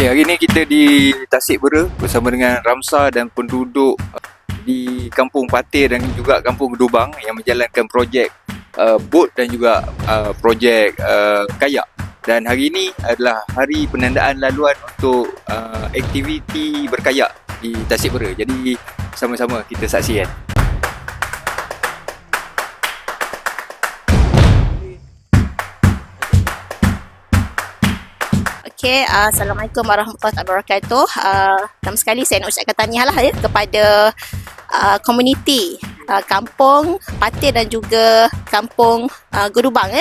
Okay, hari ni kita di Tasik Bera bersama dengan Ramsa dan penduduk uh, di Kampung Patir dan juga Kampung Gedubang yang menjalankan projek uh, bot dan juga uh, projek uh, kayak. Dan hari ini adalah hari penandaan laluan untuk uh, aktiviti berkayak di Tasik Bera. Jadi sama-sama kita saksikan. Okay, uh, Assalamualaikum warahmatullahi wabarakatuh. Uh, pertama sekali saya nak ucapkan tahniah lah ya kepada uh, komuniti uh, kampung Patir dan juga kampung uh, Gerubang ya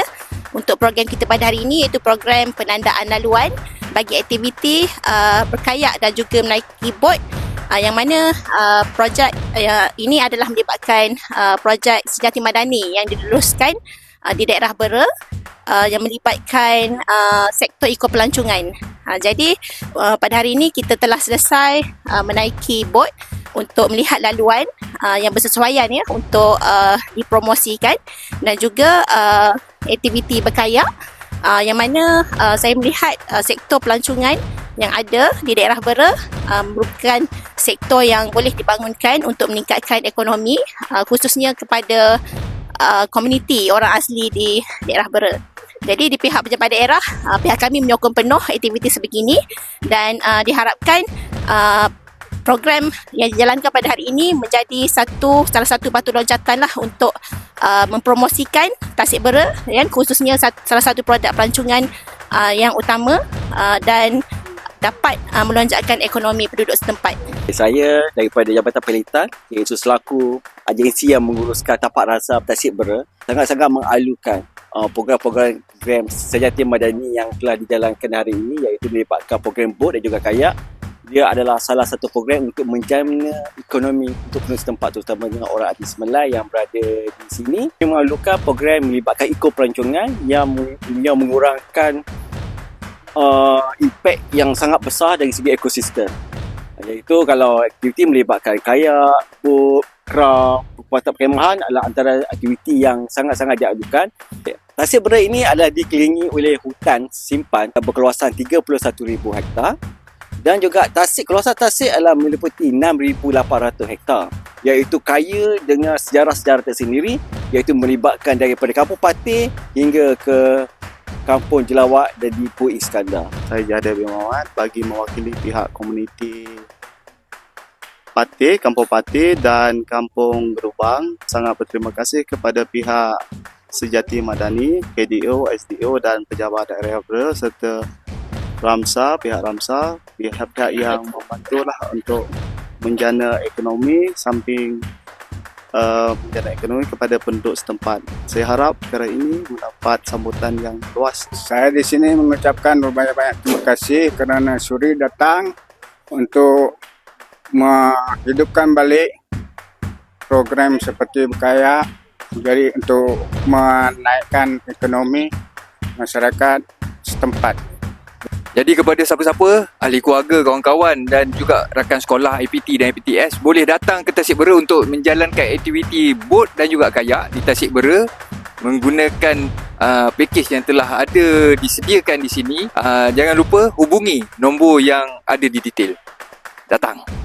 untuk program kita pada hari ini iaitu program penandaan laluan bagi aktiviti uh, berkayak dan juga menaiki bot uh, yang mana uh, projek uh, ini adalah melibatkan uh, projek sejati madani yang diluluskan uh, di daerah Bera uh, yang melibatkan uh, sektor ekopelancongan. Uh, jadi uh, pada hari ini kita telah selesai uh, menaiki bot untuk melihat laluan uh, yang bersesuaian ya untuk uh, dipromosikan dan juga uh, aktiviti berkayak uh, yang mana uh, saya melihat uh, sektor pelancongan yang ada di daerah Bera uh, merupakan sektor yang boleh dibangunkan untuk meningkatkan ekonomi uh, khususnya kepada uh, komuniti orang asli di daerah Bera. Jadi di pihak pejabat daerah, uh, pihak kami menyokong penuh aktiviti sebegini dan uh, diharapkan uh, program yang dijalankan pada hari ini menjadi satu salah satu batu loncatan lah untuk uh, mempromosikan Tasik Bera ya, khususnya sat, salah satu produk pelancongan uh, yang utama uh, dan dapat uh, melonjakkan ekonomi penduduk setempat. Saya daripada Jabatan Pelitan iaitu selaku agensi yang menguruskan tapak rasa Tasik Bera sangat-sangat mengalukan uh, program-program sejati madani yang telah dijalankan hari ini iaitu melibatkan program bot dan juga kayak dia adalah salah satu program untuk menjamin ekonomi untuk penduduk setempat terutamanya orang etnis Malay yang berada di sini. Dia mengalukan program melibatkan eko pelancongan yang, yang mengurangkan uh, impact yang sangat besar dari segi ekosistem. Iaitu kalau aktiviti melibatkan kayak, bot, craft, kekuatan perkhemahan adalah antara aktiviti yang sangat-sangat diadukan. Tasik Bera ini adalah dikelilingi oleh hutan simpan berkeluasan 31,000 hektar dan juga Tasik, kawasan Tasik adalah meliputi 6,800 hektar iaitu kaya dengan sejarah-sejarah tersendiri iaitu melibatkan daripada Kampung Patih hingga ke Kampung Jelawak dan Dipo Iskandar. Saya Jahadir bin Muhammad bagi mewakili pihak komuniti Patih, Kampung Patih dan Kampung Gerubang. Sangat berterima kasih kepada pihak Sejati Madani, KDO, SDO dan pejabat daerah Bera serta Ramsa, pihak Ramsa, pihak-pihak yang membantulah untuk menjana ekonomi samping uh, menjana ekonomi kepada penduduk setempat. Saya harap perkara ini mendapat sambutan yang luas. Saya di sini mengucapkan berbanyak-banyak terima kasih kerana suri datang untuk menghidupkan balik program seperti berkaya jadi untuk menaikkan ekonomi masyarakat setempat. Jadi kepada siapa-siapa, ahli keluarga, kawan-kawan dan juga rakan sekolah IPT dan IPTS boleh datang ke Tasik Bera untuk menjalankan aktiviti bot dan juga kayak di Tasik Bera menggunakan uh, pakej yang telah ada disediakan di sini. Uh, jangan lupa hubungi nombor yang ada di detail. Datang.